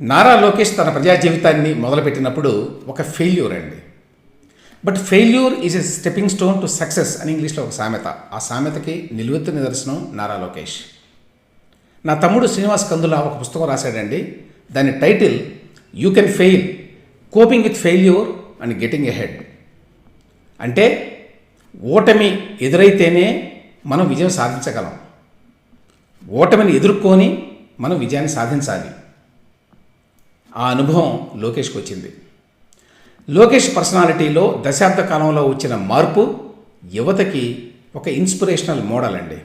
నారా లోకేష్ తన ప్రజా జీవితాన్ని మొదలుపెట్టినప్పుడు ఒక ఫెయిల్యూర్ అండి. But failure is a stepping stone to success అని ఇంగ్లీష్లో ఒక సామెత. ఆ సామెతకి నిలువెత్తు నిదర్శనం నారా లోకేష్. నా తమ్ముడు శ్రీనివాస్ కందుల ఒక పుస్తకం రాశాడండి. దాని title you can fail coping with failure and getting ahead అంటే ఓటమి ఎదురైతేనే మనం విజయం సాధించగలం. ఓటమిని ఎదుర్కొని మనం విజయాన్ని సాధించాలి. ఆ అనుభవం లోకేష్కి వచ్చింది. లోకేష్ పర్సనాలిటీలో దశాబ్ద కాలంలో వచ్చిన మార్పు యువతకి ఒక ఇన్స్పిరేషనల్ మోడల్ అండి.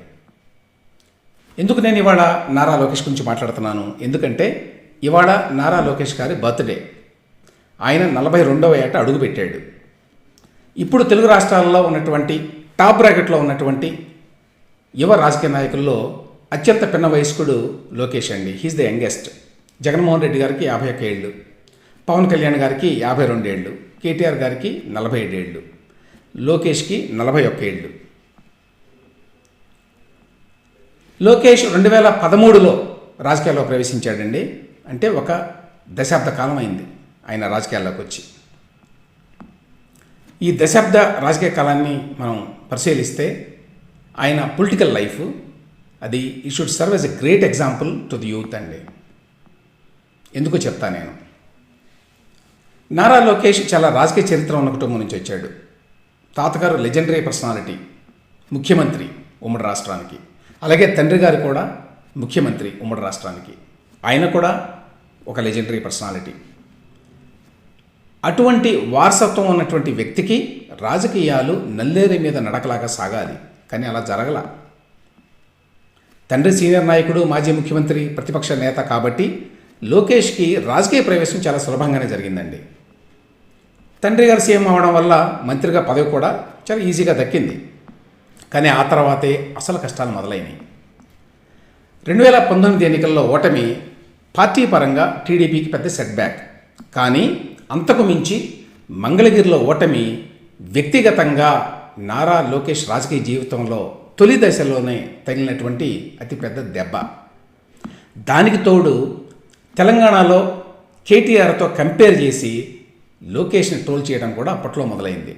ఎందుకు నేను ఇవాళ నారా లోకేష్ గురించి మాట్లాడుతున్నాను? ఎందుకంటే ఇవాళ నారా లోకేష్ గారి బర్త్డే. ఆయన నలభై రెండవ ఏట అడుగుపెట్టాడు ఇప్పుడు తెలుగు రాష్ట్రాల్లో ఉన్నటువంటి టాప్ బ్రాకెట్లో ఉన్నటువంటి యువ రాజకీయ నాయకుల్లో అత్యంత పిన్న వయస్కుడు లోకేష్ అండి. He's the youngest Jaganmohan Reddy గారికి యాభై ఒక్క ఏళ్ళు పవన్ కళ్యాణ్ గారికి యాభై రెండేళ్ళు కేటీఆర్ గారికి నలభై ఏడేళ్ళు లోకేష్కి నలభై ఒక్క ఏళ్ళు. లోకేష్ రెండు వేల పదమూడులో రాజకీయాల్లో ప్రవేశించాడండి. అంటే ఒక దశాబ్ద కాలం అయింది ఆయన రాజకీయాల్లోకి వచ్చి. ఈ దశాబ్ద రాజకీయ కాలాన్ని మనం పరిశీలిస్తే ఆయన పొలిటికల్ లైఫ్ అది ఈ should serve as a great example to the youth అండి. ఎందుకు చెప్తా నేను? నారా లోకేష్ చాలా రాజకీయ చరిత్ర ఉన్న కుటుంబం నుంచి వచ్చాడు. తాతగారు లెజెండరీ పర్సనాలిటీ ముఖ్యమంత్రి ఉమ్మడి రాష్ట్రానికి. అలాగే తండ్రి గారు కూడా ముఖ్యమంత్రి ఉమ్మడి రాష్ట్రానికి. ఆయన కూడా ఒక లెజెండరీ పర్సనాలిటీ. అటువంటి వారసత్వం ఉన్నటువంటి వ్యక్తికి రాజకీయాలు నల్లేరి మీద నడకలాగా సాగాలి. కానీ అలా జరగల. తండ్రి సీనియర్ నాయకుడు మాజీ ముఖ్యమంత్రి ప్రతిపక్ష నేత కాబట్టి లోకేష్కి రాజకీయ ప్రవేశం చాలా సులభంగానే జరిగిందండి. తండ్రి గారు సీఎం అవడం వల్ల మంత్రిగా పదవి కూడా చాలా ఈజీగా దక్కింది. కానీ ఆ తర్వాతే అసలు కష్టాలు మొదలైనవి రెండు వేల పంతొమ్మిది ఎన్నికల్లో ఓటమి పార్టీ పరంగా టీడీపీకి పెద్ద సెట్ బ్యాక్. కానీ అంతకు మించి మంగళగిరిలో ఓటమి వ్యక్తిగతంగా నారా లోకేష్ రాజకీయ జీవితంలో తొలి దశలోనే తగిలినటువంటి అతిపెద్ద దెబ్బ. దానికి తోడు తెలంగాణలో కేటీఆర్తో కంపేర్ చేసి లోకేష్ని ట్రోల్ చేయడం కూడా అప్పట్లో మొదలైంది.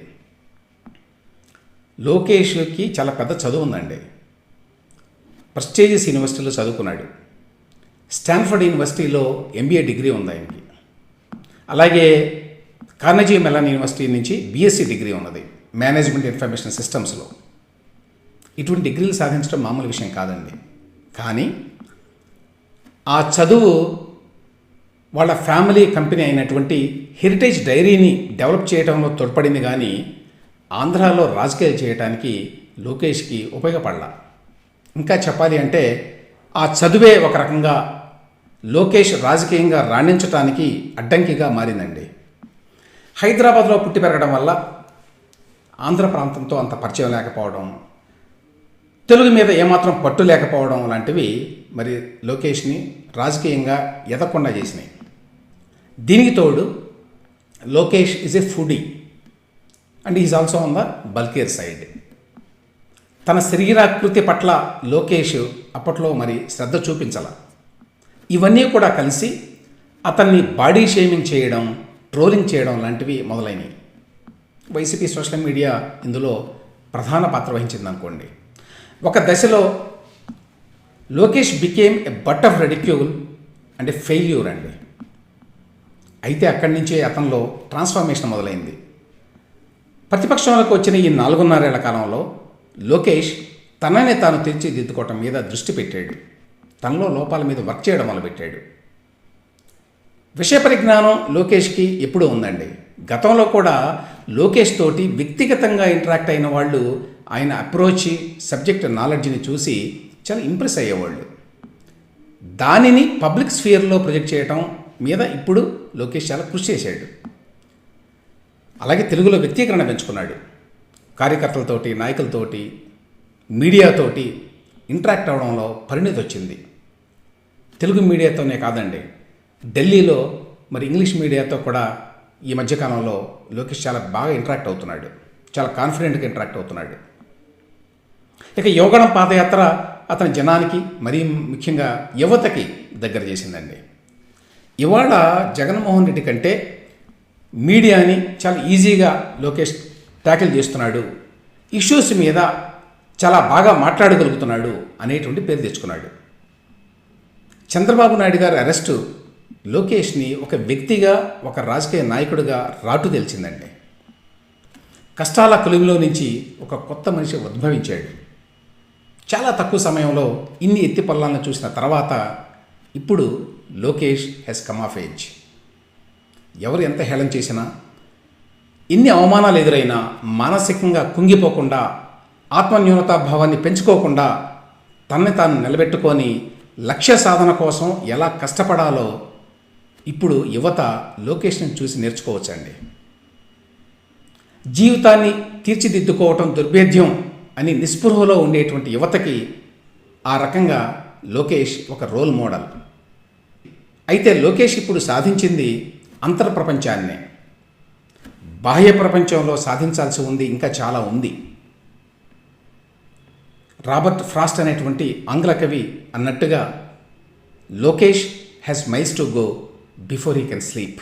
లోకేష్కి చాలా పెద్ద చదువు ఉందండి. ప్రెస్టీజియస్ యూనివర్సిటీలో చదువుకున్నాడు. స్టాన్ఫర్డ్ యూనివర్సిటీలో ఎంబీఏ డిగ్రీ ఉంది ఆయనకి. అలాగే కార్నజీ మెలాన్ యూనివర్సిటీ నుంచి బీఎస్సీ డిగ్రీ ఉన్నది మేనేజ్మెంట్ ఇన్ఫర్మేషన్ సిస్టమ్స్లో. ఇటువంటి డిగ్రీలు సాధించడం మామూలు విషయం కాదండి. కానీ ఆ చదువు వాళ్ళ ఫ్యామిలీ కంపెనీ అయినటువంటి హెరిటేజ్ డైరీని డెవలప్ చేయడంలో తోడ్పడింది కానీ ఆంధ్రాలో రాజకీయాలు చేయడానికి లోకేష్కి ఉపయోగపడాల. ఇంకా చెప్పాలి అంటే ఆ చదువే ఒక రకంగా లోకేష్ రాజకీయంగా రాణించటానికి అడ్డంకిగా మారిందండి. హైదరాబాద్లో పుట్టి పెరగడం వల్ల ఆంధ్ర ప్రాంతంతో అంత పరిచయం లేకపోవడం తెలుగు మీద ఏమాత్రం పట్టు లేకపోవడం లాంటివి మరి లోకేష్ని రాజకీయంగా ఎదకుండా చేసినాయి. దీనికి తోడు Lokesh is a foodie and is also on the bulkier side తన శరీరాకృతి పట్ల లోకేష్ అప్పట్లో మరి శ్రద్ధ చూపించాల. ఇవన్నీ కూడా కలిసి అతన్ని బాడీ షేమింగ్ చేయడం ట్రోలింగ్ చేయడం లాంటివి మొదలైనవి వైసీపీ సోషల్ మీడియా ఇందులో ప్రధాన పాత్ర వహించింది అనుకోండి. ఒక దశలో Lokesh became a butt of ridicule and a failure అండి. అయితే అక్కడి నుంచే అతనిలో ట్రాన్స్ఫర్మేషన్ మొదలైంది. ప్రతిపక్షంలోకి వచ్చిన ఈ నాలుగున్నరేళ్ళ కాలంలో లోకేష్ తననే తాను తీర్చిదిద్దుకోవటం మీద దృష్టి పెట్టాడు. తనలో లోపాల మీద వర్క్ చేయడం మొదలుపెట్టాడు. విషయ పరిజ్ఞానం లోకేష్కి ఎప్పుడూ ఉందండి. గతంలో కూడా లోకేష్ తోటి వ్యక్తిగతంగా ఇంటరాక్ట్ అయిన వాళ్ళు ఆయన అప్రోచ్ సబ్జెక్ట్ నాలెడ్జ్ని చూసి చాలా ఇంప్రెస్ అయ్యేవాళ్ళు. దానిని పబ్లిక్ స్ఫియర్లో ప్రొజెక్ట్ చేయటం మీద ఇప్పుడు లోకేష్ చాలా కృషి చేశాడు. అలాగే తెలుగులో వ్యక్తీకరణ పెంచుకున్నాడు. కార్యకర్తలతోటి నాయకులతోటి మీడియాతోటి ఇంటరాక్ట్ అవడంలో పరిణితి వచ్చింది. తెలుగు మీడియాతోనే కాదండి ఢిల్లీలో మరి ఇంగ్లీష్ మీడియాతో కూడా ఈ మధ్యకాలంలో లోకేష్ చాలా బాగా ఇంటరాక్ట్ అవుతున్నాడు. చాలా కాన్ఫిడెంట్గా ఇంటరాక్ట్ అవుతున్నాడు. ఇక యోగడం పాదయాత్ర అతని జనానికి మరీ ముఖ్యంగా యువతకి దగ్గర చేసిందండి. ఇవాళ జగన్మోహన్ రెడ్డి కంటే మీడియాని చాలా ఈజీగా లోకేష్ ట్యాకిల్ చేస్తున్నాడు. ఇష్యూస్ మీద చాలా బాగా మాట్లాడగలుగుతున్నాడు అనేటువంటి పేరు తెచ్చుకున్నాడు. చంద్రబాబు నాయుడు గారి అరెస్టు లోకేష్ని ఒక వ్యక్తిగా ఒక రాజకీయ నాయకుడిగా రాటు తెలిసిందండి కష్టాల కొలువులో నుంచి ఒక కొత్త మనిషి ఉద్భవించాడు. చాలా తక్కువ సమయంలో ఇన్ని ఎత్తి పల్లాలను చూసిన తర్వాత ఇప్పుడు Lokesh has come of age ఎవరు ఎంత హేళన చేసినా ఇన్ని అవమానాలు ఎదురైనా మానసికంగా కుంగిపోకుండా ఆత్మన్యూనతాభావాన్ని పెంచుకోకుండా తనని తాను నిలబెట్టుకొని లక్ష్య సాధన కోసం ఎలా కష్టపడాలో ఇప్పుడు యువత లోకేష్ని చూసి నేర్చుకోవచ్చండి. జీవితాన్ని తీర్చిదిద్దుకోవటం దుర్భేద్యం అని నిస్పృహలో ఉండేటువంటి యువతకి ఆ రకంగా లోకేష్ ఒక రోల్ మోడల్. అయితే లోకేష్ ఇప్పుడు సాధించింది అంతర్ప్రపంచాన్నే బాహ్య ప్రపంచంలో సాధించాల్సి ఉంది ఇంకా చాలా ఉంది. రాబర్ట్ ఫ్రాస్ట్ అనేటువంటి ఆంగ్ల కవి అన్నట్టుగా Lokesh has miles to go before he can sleep